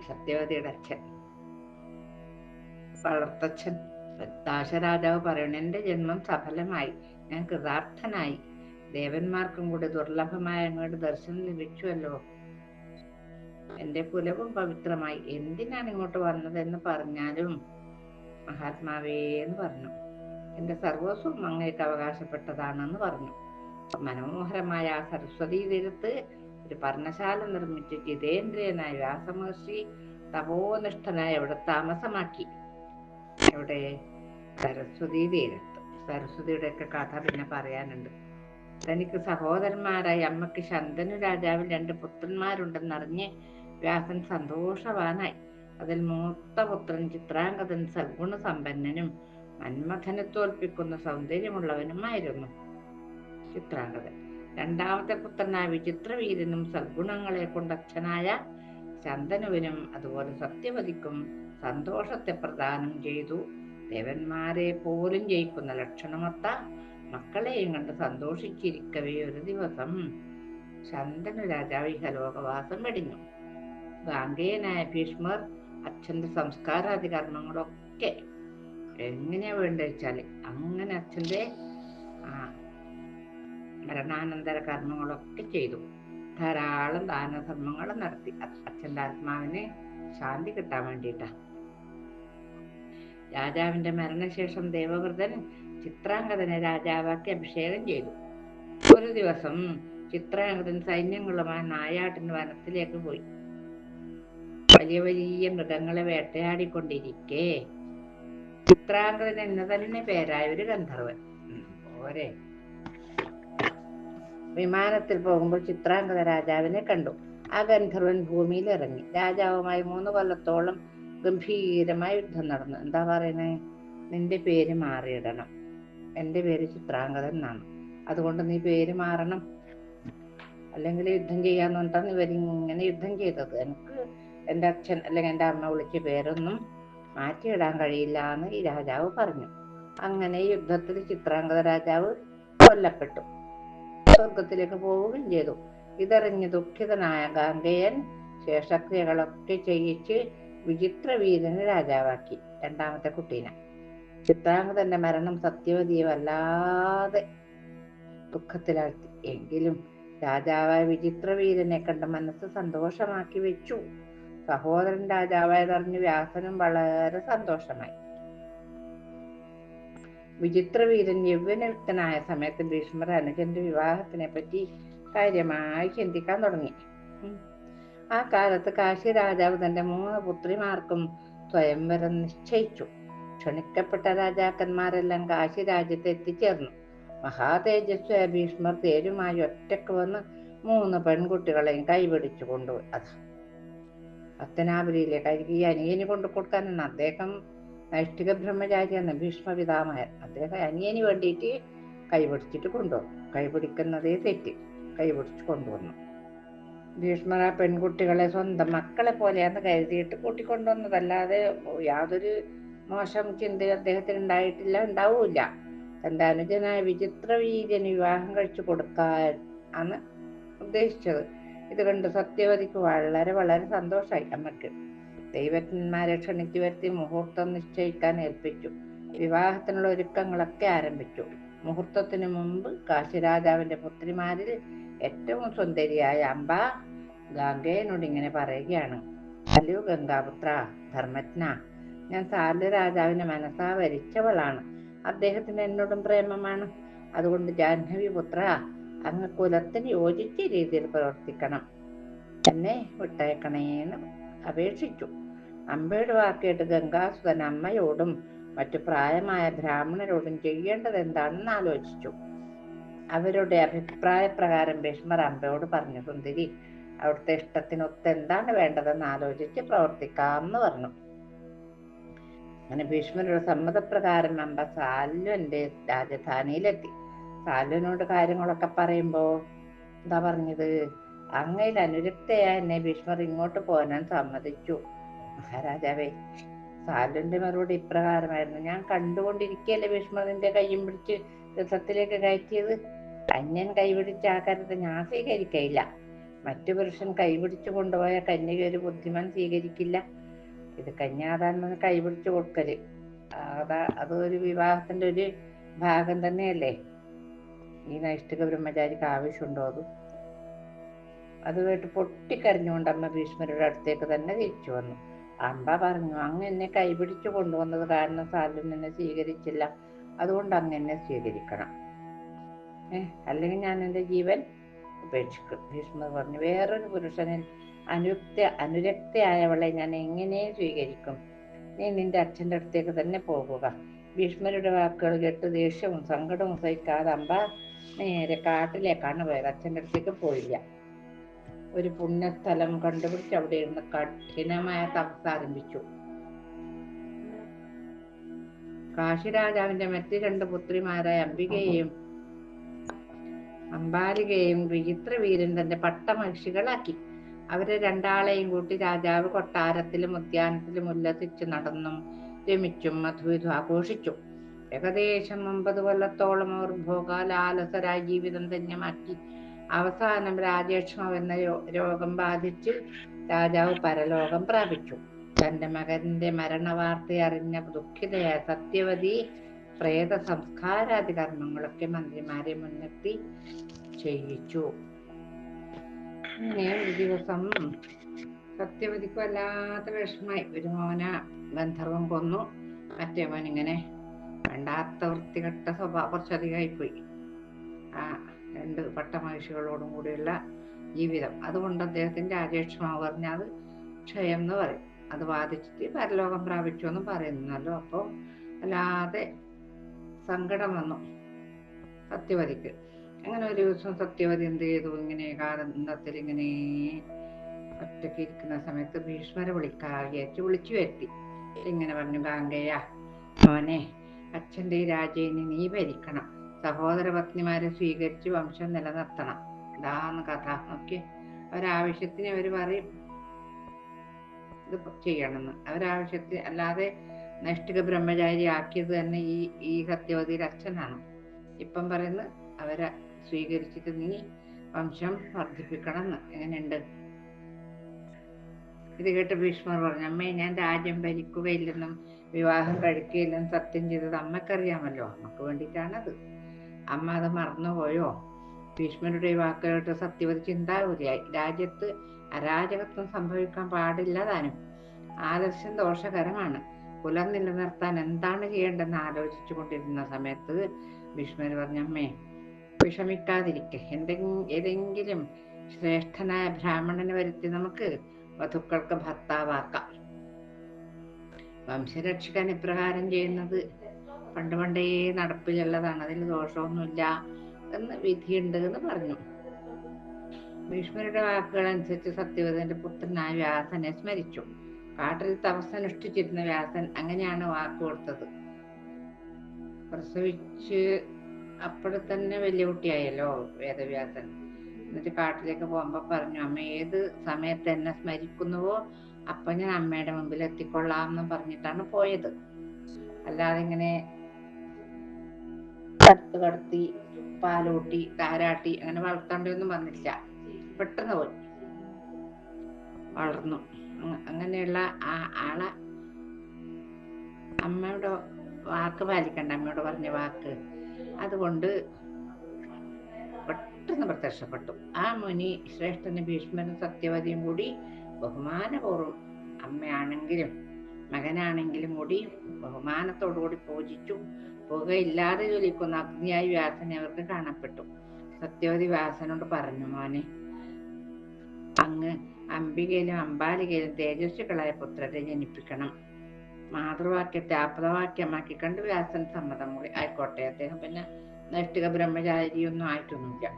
സത്യവതിയുടെ അച്ഛൻ. വളർത്തച്ഛൻ. ദാശരാജാവ് പറയണ എന്റെ ജന്മം സഫലമായി. ഞാൻ കൃതാർത്ഥനായി. ദേവന്മാർക്കും കൂടി ദുർലഭമായ അങ്ങയുടെ ദർശനം ലഭിച്ചുവല്ലോ. എന്റെ കുലവും പവിത്രമായി. എന്തിനാണ് ഇങ്ങോട്ട് വന്നതെന്ന് പറഞ്ഞാലും മഹാത്മാവേ എന്ന് പറഞ്ഞു. എന്റെ സർവസ്വം അങ്ങേക്ക് അവകാശപ്പെട്ടതാണെന്ന് പറഞ്ഞു. മനോഹരമായ ആ സരസ്വതീ തീരത്ത് ഒരു പർണശാല നിർമ്മിച്ച് ജിതേന്ദ്രിയനായ വ്യാസമഹർഷി തപോനിഷ്ഠനായി അവിടെ താമസമാക്കി. അവിടെ സരസ്വതീ തീരത്ത്. സരസ്വതിയുടെ ഒക്കെ കഥ പിന്നെ പറയാനുണ്ട്. തനിക്ക് സഹോദരന്മാരായി അമ്മയ്ക്ക് ശന്തനു രാജാവിൽ രണ്ട് പുത്രന്മാരുണ്ടെന്നറിഞ്ഞ് വ്യാസൻ സന്തോഷവാനായി. അതിൽ മൂത്ത പുത്രൻ ചിത്രാംഗതൻ സൽഗുണ സമ്പന്നനും മന്മഥനെ തോൽപ്പിക്കുന്ന സൗന്ദര്യമുള്ളവനുമായിരുന്നു ചിത്രാംഗതൻ. രണ്ടാമത്തെ പുത്രനായ വിചിത്രവീരനും സൽഗുണങ്ങളെ കൊണ്ട് അച്ഛനായ ശന്തനുവിനും അതുപോലെ സത്യവതിക്കും സന്തോഷത്തെ പ്രദാനം ചെയ്തു. ദേവന്മാരെ പോലും ജയിക്കുന്ന ലക്ഷണമൊത്ത മക്കളെയും കണ്ട് സന്തോഷിച്ചിരിക്കവേ ഒരു ദിവസം. ശന്തനു രാജാവ് ഇഹലോകവാസം വെടിഞ്ഞു. ഗാംഗേയനായ ഭീഷ്മർ അച്ഛന്റെ സംസ്കാരാദി കർമ്മങ്ങളൊക്കെ എങ്ങനെയാ വേണ്ട വെച്ചാൽ? അങ്ങനെ അച്ഛന്റെ ആ മരണാനന്തര കർമ്മങ്ങളൊക്കെ ചെയ്തു. ധാരാളം ദാനധർമ്മങ്ങൾ നടത്തി. അച്ഛന്റെ ആത്മാവിന് ശാന്തി കിട്ടാൻ വേണ്ടിയിട്ടാ. രാജാവിന്റെ മരണശേഷം ദേവവ്രതൻ ചിത്രാംഗതനെ രാജാവാക്കി അഭിഷേകം ചെയ്തു. ഒരു ദിവസം ചിത്രാംഗതൻ സൈന്യങ്ങളുമായി നായാട്ടിന് വനത്തിലേക്ക് പോയി. വലിയ വലിയ മൃഗങ്ങളെ വേട്ടയാടിക്കൊണ്ടിരിക്കെ. ചിത്രാംഗതൻ എന്ന തന്നെ പേരായ ഒരു ഗന്ധർവൻ. പോരെ. വിമാനത്തിൽ പോകുമ്പോൾ ചിത്രാംഗത രാജാവിനെ കണ്ടു. ആ ഗന്ധർവൻ ഭൂമിയിൽ ഇറങ്ങി രാജാവുമായി മൂന്ന് കൊല്ലത്തോളം ഗംഭീരമായ യുദ്ധം നടന്നു. എന്താ പറയുന്നേ നിന്റെ പേര് മാറിയിടണം. എന്റെ പേര് ചിത്രാംഗതൻ എന്നാണ്. അതുകൊണ്ട് നീ പേര് മാറണം. അല്ലെങ്കിൽ യുദ്ധം ചെയ്യാന്ന് പറഞ്ഞിട്ടാണ് ഇവരിങ്ങനെ യുദ്ധം ചെയ്തത്. എനിക്ക് എന്റെ അച്ഛൻ അല്ലെങ്കിൽ എന്റെ അമ്മ വിളിച്ച പേരൊന്നും മാറ്റിയിടാൻ കഴിയില്ല എന്ന് ഈ രാജാവ് പറഞ്ഞു. അങ്ങനെ യുദ്ധത്തിൽ ചിത്രാംഗത രാജാവ് കൊല്ലപ്പെട്ടു. സ്വർഗത്തിലേക്ക് പോവുകയും ചെയ്തു. ഇതറിഞ്ഞ് ദുഃഖിതനായ ഗാംഗേയൻ ശേഷക്രിയകളൊക്കെ ചെയ്യിച്ച് വിചിത്ര വീരനെ രാജാവാക്കി. രണ്ടാമത്തെ കുട്ടീനെ. ചിത്രാംഗതന്റെ മരണം സത്യവതിയെ വല്ലാതെ ദുഃഖത്തിലാഴ്ത്തി. എങ്കിലും രാജാവായ വിചിത്രവീരനെ കണ്ട മനസ്സ് സന്തോഷമാക്കി വെച്ചു. സഹോദരൻ രാജാവായതറിഞ്ഞ് വ്യാസനും വളരെ സന്തോഷമായി. വിചിത്രവീരൻ യൗവനയുക്തനായ സമയത്ത് ഭീഷ്മർ അനുജന്റെ വിവാഹത്തിനെ പറ്റി കാര്യമായി ചിന്തിക്കാൻ തുടങ്ങി. ആ കാലത്ത് കാശി രാജാവ് തന്റെ മൂന്ന് പുത്രിമാർക്കും സ്വയംവരം നിശ്ചയിച്ചു. ക്ഷണിക്കപ്പെട്ട രാജാക്കന്മാരെല്ലാം കാശി രാജ്യത്ത് എത്തിച്ചേർന്നു. മഹാതേജസ്വ ഭീഷ്മർ തേരുമായി ഒറ്റയ്ക്ക് വന്ന് മൂന്ന് പെൺകുട്ടികളെയും കൈപിടിച്ചു കൊണ്ടുപോയി. അത്. അത്തനാപുരിയിലെ കരുകി അനിയന് കൊണ്ടു കൊടുക്കാനാണ് അദ്ദേഹം നൈഷ്ഠിക ബ്രഹ്മചാരിയാണ് ഭീഷ്മ പിതാമഹൻ അദ്ദേഹം അനിയന് വേണ്ടിയിട്ട് കൈപിടിച്ചിട്ട് കൊണ്ടുവന്നു. കൈപിടിക്കുന്നതേ തെറ്റി. കൈപിടിച്ച് കൊണ്ടുവന്നു. ഭീഷ്മർ ആ പെൺകുട്ടികളെ സ്വന്തം മക്കളെ പോലെയാന്ന് കരുതിയിട്ട് കൂട്ടിക്കൊണ്ടുവന്നതല്ലാതെ യാതൊരു മോശം ചിന്ത അദ്ദേഹത്തിന് ഉണ്ടായിട്ടില്ല ഉണ്ടാവൂല തന്റെ അനുജനായ വിചിത്ര വീര്യന് വിവാഹം കഴിച്ചു കൊടുക്കാൻ ആണ് ഉദ്ദേശിച്ചത്. ഇത് കണ്ട് സത്യവതിക്ക് വളരെ വളരെ സന്തോഷമായി അമ്മയ്ക്ക് ദൈവജ്ഞന്മാരെ ക്ഷണിച്ചു വരുത്തി മുഹൂർത്തം നിശ്ചയിക്കാൻ ഏൽപ്പിച്ചു. വിവാഹത്തിനുള്ള ഒരുക്കങ്ങളൊക്കെ ആരംഭിച്ചു. മുഹൂർത്തത്തിന് മുമ്പ് കാശിരാജാവിന്റെ പുത്രിമാരിൽ ഏറ്റവും സുന്ദരിയായ അമ്പ ഗംഗയോട് ഇങ്ങനെ പറയുകയാണ്. ഹലോ ഗംഗാപുത്ര ധർമ്മജ്ഞ ഞാൻ സാല രാജാവിനെ മനസ്സാ വരിച്ചവളാണ്. അദ്ദേഹത്തിന് എന്നോടും പ്രേമമാണ്. അതുകൊണ്ട് ജാഹ്നവി പുത്ര അങ്ങ് കുലത്തിന് യോജിച്ച രീതിയിൽ പ്രവർത്തിക്കണം. എന്നെ വിട്ടയക്കണേന്ന് അപേക്ഷിച്ചു. അമ്പയുടെ വാക്കേട്ട് ഗംഗാസുതൻ അമ്മയോടും മറ്റു പ്രായമായ ബ്രാഹ്മണരോടും ചെയ്യേണ്ടത് എന്താണെന്ന് ആലോചിച്ചു. അവരുടെ അഭിപ്രായ പ്രകാരം ഭീഷ്മർ അമ്പയോട് പറഞ്ഞു സുന്ദരി അവിടുത്തെ ഇഷ്ടത്തിനൊത്ത് എന്താണ് വേണ്ടതെന്ന് ആലോചിച്ച് പ്രവർത്തിക്കാം എന്ന് പറഞ്ഞു. അങ്ങനെ ഭീഷ്മരുടെ സമ്മതപ്രകാരം അമ്പ സാലുവിന്റെ രാജധാനിയിലെത്തി. സാലുവിനോട് കാര്യങ്ങളൊക്കെ പറയുമ്പോ എന്താ പറഞ്ഞത്? അങ്ങയിൽ അനുരക്തയായ എന്നെ ഭീഷ്മർ ഇങ്ങോട്ട് പോകാൻ സമ്മതിച്ചു. മഹാരാജാവേ സാലുവിന്റെ മറുപടി ഇപ്രകാരമായിരുന്നു. ഞാൻ കണ്ടുകൊണ്ടിരിക്കുകയല്ലേ ഭീഷ്മർ നിന്റെ കയ്യും പിടിച്ച് രഥത്തിലേക്ക് കയറ്റിയത്? കന്യൻ കൈപിടിച്ച ആ കരുത്ത് ഞാൻ സ്വീകരിക്കയില്ല. മറ്റു പുരുഷൻ കൈപിടിച്ചു കൊണ്ടുപോയ കന്യക ഒരു ബുദ്ധിമാൻ സ്വീകരിക്കില്ല. ഇത് കന്യാദാനം കൈപിടിച്ചു കൊടുക്കൽ. അതാ അതൊരു വിവാഹത്തിന്റെ ഒരു ഭാഗം തന്നെയല്ലേ? ഈ നൈഷ്ഠിക ബ്രഹ്മചാരിക്ക് ആവശ്യമുണ്ടോ അത്? അത് കേട്ട് പൊട്ടിക്കരഞ്ഞുകൊണ്ട് അമ്മ ഭീഷ്മരുടെ അടുത്തേക്ക് തന്നെ തിരിച്ചു വന്നു. അമ്പ പറഞ്ഞു അങ്ങ് എന്നെ കൈപിടിച്ചു കൊണ്ടുവന്നത് കാരണം സാലു എന്നെ സ്വീകരിച്ചില്ല. അതുകൊണ്ട് അങ്ങ് എന്നെ സ്വീകരിക്കണം. ഏഹ് അല്ലെങ്കിൽ ഞാൻ എന്റെ ജീവൻ ഉപേക്ഷിക്കും. ഭീഷ്മർ പറഞ്ഞു വേറൊരു പുരുഷനിൽ അനുക്ത അനുരക്തയായവളെ ഞാൻ എങ്ങനെ സ്വീകരിക്കും? നീ നിന്റെ അച്ഛന്റെ അടുത്തേക്ക് തന്നെ പോകുക. ഭീഷ്മരുടെ വാക്കുകൾ കേട്ട് ദേഷ്യവും സങ്കടവും സഹിക്കാതെ അമ്പ നേരെ കാട്ടിലേക്കാണ് പോയത് അച്ഛന്റെ അടുത്തേക്ക് പോയില്ല. ഒരു പുണ്യസ്ഥലം കണ്ടുപിടിച്ച് അവിടെ ഇരുന്ന് കഠിനമായ തപസ് ആരംഭിച്ചു. കാശിരാജാവിന്റെ മറ്റ് രണ്ട് പുത്രിമാരായ അംബികയെയും അംബാലികയെയും വിചിത്രവീരൻ തന്റെ പട്ടമഹിഷികളാക്കി. അവരെ രണ്ടാളെയും കൂട്ടി രാജാവ് കൊട്ടാരത്തിലും ഉദ്യാനത്തിലും ഉല്ലസിച്ചു നടന്നും. രമിച്ചും മധുവിധു ആഘോഷിച്ചു. ഏകദേശം ഒമ്പത് കൊല്ലത്തോളം അവർ ഭോഗാലാലസരായി ജീവിതം ധന്യമാക്കി. അവസാനം രാജേക്ഷമം എന്ന രോഗം ബാധിച്ച് രാജാവ് പരലോകം പ്രാപിച്ചു. തന്റെ മകന്റെ മരണവാർത്ത അറിഞ്ഞ ദുഃഖിതയായ സത്യവതി പ്രേത സംസ്കാരാദി കർമ്മങ്ങളൊക്കെ മന്ത്രിമാരെ മുൻനിർത്തി ചെയ്യിച്ചു. അങ്ങനെ ഒരു ദിവസം സത്യവതിക്ക് വല്ലാത്ത വിഷമായി ഒരു മോന ഗന്ധർവം കൊന്നു. മറ്റേ മോൻ ഇങ്ങനെ വേണ്ടാത്ത വൃത്തികെട്ട സ്വഭാവം കുറച്ചധികമായി പോയി. ആ രണ്ട് പട്ടമഹിഷികളോടും കൂടിയുള്ള ജീവിതം. അതുകൊണ്ട് അദ്ദേഹത്തിന്റെ രാജേക്ഷമാവ് പറഞ്ഞാൽ ക്ഷയം എന്ന് പറയും. അത് ബാധിച്ചിട്ട് പരലോകം പ്രാപിച്ചു എന്ന് പറയുന്നല്ലോ അപ്പോൾ അല്ലാതെ സങ്കടം വന്നു സത്യവതിക്ക്. അങ്ങനെ ഒരു ദിവസം സത്യവതി എന്ത് ചെയ്തു? ഇങ്ങനെ കാലത്തിൽ ഇങ്ങനെ ഒറ്റയ്ക്ക് ഇരിക്കുന്ന സമയത്ത് ഭീഷ്മരെ വിളിക്കാകേറ്റ് വിളിച്ചു വരുത്തി. ഇങ്ങനെ പറഞ്ഞു ഗാംഗയ്യ മോനെ അച്ഛന്റെ രാജേനെ നീ ഭരിക്കണം. സഹോദര പത്നിമാരെ സ്വീകരിച്ച് വംശം നിലനിർത്തണം. ഇതാന്ന് കഥ. നോക്കി അവരാവശ്യത്തിന് അവർ പറയും ഇത് ചെയ്യണമെന്ന്. അവരാവശ്യത്തിന് അല്ലാതെ നൈഷ്ഠിക ബ്രഹ്മചാരി ആക്കിയത് തന്നെ ഈ ഈ സത്യവതിയുടെ അച്ഛനാണ്. ഇപ്പം പറയുന്നത് അവരെ സ്വീകരിച്ചിട്ട് നീ വംശം വർദ്ധിപ്പിക്കണം എന്ന് എങ്ങനെയുണ്ട്? ഇത് കേട്ട് ഭീഷ്മർ പറഞ്ഞു അമ്മേ ഞാൻ രാജ്യം ഭരിക്കുകയില്ലെന്നും വിവാഹം കഴിക്കുകയില്ലെന്നും സത്യം ചെയ്തത് അമ്മക്കറിയാമല്ലോ. അമ്മയ്ക്ക് വേണ്ടിയിട്ടാണത്. അമ്മ അത് മറന്നുപോയോ? ഭീഷ്മരുടെ ഈ വാക്ക് കേട്ട് സത്യവതി ചിന്താകുലിയായി രാജ്യത്ത് അരാജകത്വം സംഭവിക്കാൻ പാടില്ല താനും. ആദർശം ദോഷകരമാണ്. കുലം നിലനിർത്താൻ എന്താണ് ചെയ്യേണ്ടതെന്ന് ആലോചിച്ചു കൊണ്ടിരുന്ന സമയത്ത് ഭീഷ്മർ പറഞ്ഞമ്മേ വിഷമിക്കാതിരിക്കെ എന്തെങ്കിലും ഏതെങ്കിലും ശ്രേഷ്ഠനായ ബ്രാഹ്മണനെ വരുത്തി നമുക്ക് വധുക്കൾക്ക് ഭർത്താവാക്കാം. വംശരക്ഷിക്കാൻ ഇപ്രകാരം ചെയ്യുന്നത് പണ്ട് പണ്ടേ നടപ്പിലുള്ളതാണ്. അതിൽ ദോഷമൊന്നുമില്ല എന്ന് വിധിയുണ്ട് എന്ന് പറഞ്ഞു. ഭീഷ്മരുടെ വാക്കുകൾ അനുസരിച്ച് സത്യവതന്റെ പുത്രനായ വ്യാസനെ സ്മരിച്ചു. കാട്ടിൽ തപസ്സനുഷ്ഠിച്ചിരുന്ന വ്യാസൻ അങ്ങനെയാണ് വാക്ക് കൊടുത്തത്. പ്രസവിച്ച് അപ്പോഴെ തന്നെ വലിയ കുട്ടിയായല്ലോ വേദവ്യാസൻ. എന്നിട്ട് കാട്ടിലേക്ക് പോകുമ്പോ പറഞ്ഞു അമ്മ ഏത് സമയത്ത് എന്നെ സ്മരിക്കുന്നുവോ അപ്പൊ ഞാൻ അമ്മയുടെ മുമ്പിൽ എത്തിക്കൊള്ളാം എന്ന് പറഞ്ഞിട്ടാണ് പോയത്. അല്ലാതെ ഇങ്ങനെ കത്ത് കടത്തി പാലൂട്ടി താരാട്ടി അങ്ങനെ വളർത്തണ്ടൊന്നും വന്നില്ല. പെട്ടെന്ന് പോയി. വളർന്നു. അങ്ങനെയുള്ള ആ ആളെ അമ്മയുടെ വാക്ക് പാലിക്കണ്ട അമ്മയോട് പറഞ്ഞ വാക്ക്. അതുകൊണ്ട് പെട്ടെന്ന് പ്രത്യക്ഷപ്പെട്ടു. ആ മുനി ശ്രേഷ്ഠന് ഭീഷ്മനും സത്യവതിയും കൂടി ബഹുമാനപൂർവം അമ്മയാണെങ്കിലും മകനാണെങ്കിലും കൂടി ബഹുമാനത്തോടുകൂടി പൂജിച്ചു. പുകയില്ലാതെ ജ്വലിക്കുന്ന അഗ്നിയായി വ്യാസനെ അവർക്ക് കാണപ്പെട്ടു. സത്യവതി വ്യാസനോട് പറഞ്ഞു മോനെ അങ്ങ് അംബികയിലും അംബാലികയിലും തേജസ്വികളായ പുത്രരെ ജനിപ്പിക്കണം. മാതൃവാക്യത്തെ ആപ്തവാക്യമാക്കി കണ്ട് വ്യാസൻ സമ്മതം കൂടി. ആയിക്കോട്ടെ അദ്ദേഹം പിന്നെ നൈഷ്ഠിക ബ്രഹ്മചാരിയൊന്നും ആയിട്ടൊന്നുമില്ല.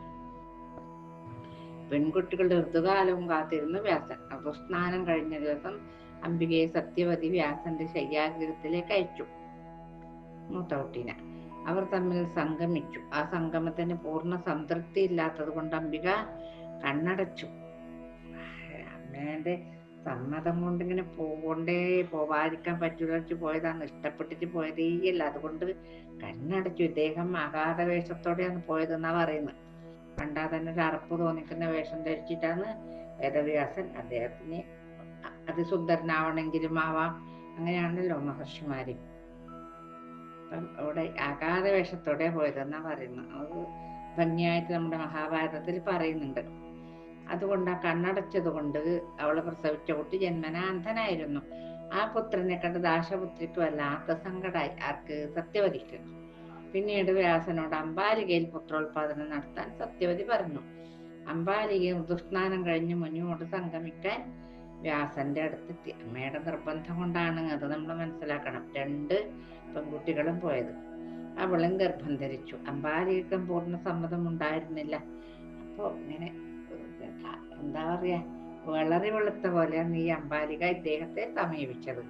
പെൺകുട്ടികളുടെ ഋതുകാലവും കാത്തിരുന്നു വ്യാസൻ. ഋതുസ്നാനം കഴിഞ്ഞ ദിവസം അംബികയെ സത്യവതി വ്യാസന്റെ ശയ്യാഗ്രഹത്തിലേക്ക് അയച്ചു. മൂത്തകുട്ടീനെ അവർ തമ്മിൽ സംഗമിച്ചു. ആ സംഗമത്തിന് പൂർണ സംതൃപ്തി ഇല്ലാത്തത് കൊണ്ട് അംബിക കണ്ണടച്ചു. അമ്മേന്റെ സമ്മതം കൊണ്ട് ഇങ്ങനെ പോകണ്ടേ പോവാതിരിക്കാൻ പറ്റൂല വെച്ച് പോയതാണ്. ഇഷ്ടപ്പെട്ടിട്ട് പോയതേയല്ല അതുകൊണ്ട് കണ്ണടച്ചു ഇദ്ദേഹം അഗാധ വേഷത്തോടെയാണ് പോയതെന്നാ പറയുന്നത് കണ്ടാൽ തന്നെ ഒരു അറപ്പ് തോന്നിക്കുന്ന വേഷം ധരിച്ചിട്ടാണ് വേദവ്യാസൻ അദ്ദേഹത്തിന് അതിസുന്ദരനാവണമെങ്കിലും ആവാം. അങ്ങനെയാണല്ലോ മഹർഷിമാര്. അപ്പം അവിടെ അഗാധ വേഷത്തോടെ പോയതെന്നാ പറയുന്നത് അത് ഭംഗിയായിട്ട് നമ്മുടെ മഹാഭാരതത്തിൽ പറയുന്നുണ്ട്. അതുകൊണ്ട് ആ കണ്ണടച്ചത് കൊണ്ട് അവളെ പ്രസവിച്ച കുട്ടി ജന്മന അന്ധനായിരുന്നു ആ പുത്രനെ കണ്ട് ദാശപുത്രിക്ക് വല്ലാത്ത സങ്കടായി ആർക്ക് സത്യവതിക്ക്. പിന്നീട് വ്യാസനോട് അമ്പാലികയിൽ പുത്രോത്പാദനം നടത്താൻ സത്യവതി പറഞ്ഞു. അമ്പാലിക ഋതുസ്നാനം കഴിഞ്ഞ് മുനിയോട് സംഗമിക്കാൻ വ്യാസന്റെ അടുത്തെത്തി. അമ്മയുടെ നിർബന്ധം കൊണ്ടാണ് അത് നമ്മൾ മനസ്സിലാക്കണം. രണ്ട് പെൺകുട്ടികളും പോയത്. അവളും ഗർഭം ധരിച്ചു. അമ്പാലികൾക്കും പൂർണ സമ്മതം ഉണ്ടായിരുന്നില്ല. അപ്പോ ഇങ്ങനെ എന്താ പറയാ വളരെ വെളുത്ത പോലെയാണ് ഈ അമ്പാലിക ഇദ്ദേഹത്തെ സമീപിച്ചത്.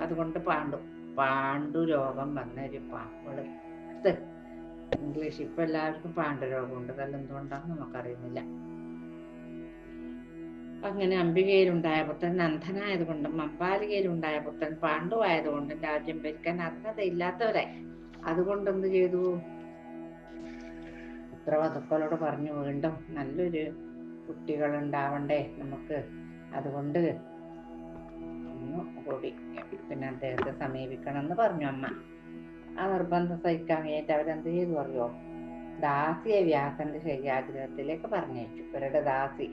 അതുകൊണ്ട് പാണ്ഡു പാണ്ഡു രോഗം വന്ന ഒരു വെളുത്ത് ഇംഗ്ലീഷ് ഇപ്പൊ എല്ലാവർക്കും പാണ്ഡുരോഗമുണ്ട് അതെന്തുകൊണ്ടാന്ന് നമുക്കറിയുന്നില്ല. അങ്ങനെ അംബികയിലുണ്ടായ പുത്രൻ അന്ധനായതുകൊണ്ടും അമ്പാലികയിലുണ്ടായ പുത്രൻ പാണ്ഡുവായതുകൊണ്ടും രാജ്യം ഭരിക്കാൻ അർഹതയില്ലാത്തവരായി. അതുകൊണ്ട് എന്ത് ചെയ്തു? പുത്രവധുക്കളോട് പറഞ്ഞു വീണ്ടും നല്ലൊരു കുട്ടികൾ ഉണ്ടാവണ്ടേ നമുക്ക്. അതുകൊണ്ട് ഒന്ന് കൂടി പിന്നെ അദ്ദേഹത്തെ സമീപിക്കണം എന്ന് പറഞ്ഞു അമ്മ. ആ നിർബന്ധം സഹിക്കാൻ കഴിഞ്ഞിട്ട് അവരെന്ത് ചെയ്തു അറിയോ? ദാസിയെ വ്യാസന്റെ ശരീരാഗ്രഹത്തിലേക്ക് പറഞ്ഞയച്ചു. ഇവരുടെ ദാസി.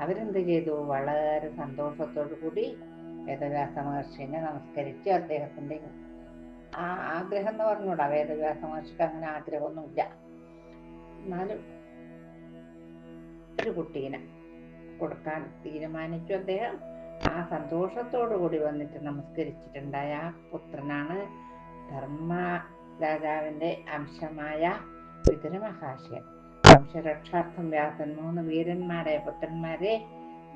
അവരെന്ത് ചെയ്തു? വളരെ സന്തോഷത്തോടു കൂടി വേദവ്യാസ മഹർഷിനെ നമസ്കരിച്ച് അദ്ദേഹത്തിന്റെ ആ ആഗ്രഹം എന്ന് പറഞ്ഞൂടാ വേദവ്യാസ മഹർഷിക്ക് അങ്ങനെ ആഗ്രഹമൊന്നുമില്ല. എന്നാലും ഒരു കുട്ടീനെ കൊടുക്കാൻ തീരുമാനിച്ചു. അദ്ദേഹം ആ സന്തോഷത്തോടു കൂടി വന്നിട്ട് നമസ്കരിച്ചിട്ടുണ്ടായ ആ പുത്രനാണ് ധർമ്മ രാജാവിന്റെ അംശമായ വിതുരമഹാശയൻ വംശരക്ഷാർത്ഥം വ്യാസൻ മൂന്ന് വീരന്മാരെ പുത്രന്മാരെ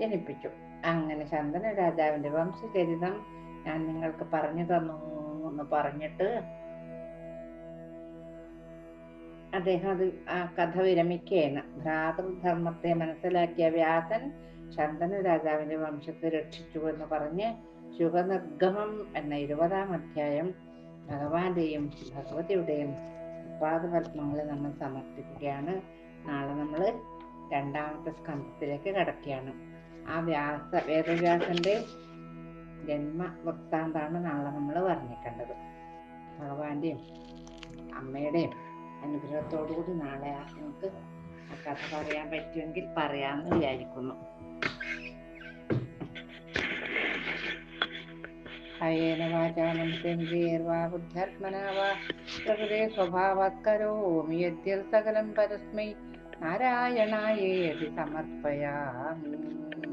ജനിപ്പിച്ചു. അങ്ങനെ ശന്തന രാജാവിന്റെ വംശചരിതം ഞാൻ നിങ്ങൾക്ക് പറഞ്ഞു തന്നു എന്ന് പറഞ്ഞിട്ട് അദ്ദേഹം അത് ആ കഥ വിരമിക്കുകയാണ്. ഭ്രാതൃധർമ്മത്തെ മനസ്സിലാക്കിയ വ്യാസൻ ശന്തനു രാജാവിന്റെ വംശത്തെ രക്ഷിച്ചു എന്ന് പറഞ്ഞ് ശുഭനിർഗമം എന്ന ഇരുപതാം അധ്യായം ഭഗവാന്റെയും ഭഗവതിയുടെയും പാദപത്മങ്ങളെ നമ്മൾ സമർപ്പിക്കുകയാണ്. നാളെ നമ്മൾ രണ്ടാമത്തെ സ്കന്ധത്തിലേക്ക് കടക്കുകയാണ്. ആ വ്യാസ വേദവ്യാസന്റെ ജന്മ വൃത്താന്താണ് നാളെ നമ്മൾ വർണിക്കേണ്ടത്. ഭഗവാന്റെയും അമ്മയുടെയും അനുഗ്രഹത്തോടുകൂടി നാളെ ആ നമുക്ക് കഥ പറയാൻ പറ്റുമെങ്കിൽ പറയാമെന്ന് വിചാരിക്കുന്നു. കായേന വാചാ മനസേന്ദ്രിയർവാ ബുദ്ധ്യാത്മനാ വാ പ്രകൃതേ സകലം പരസ്മൈ. നാരായണായേതി സമർപ്പയാമി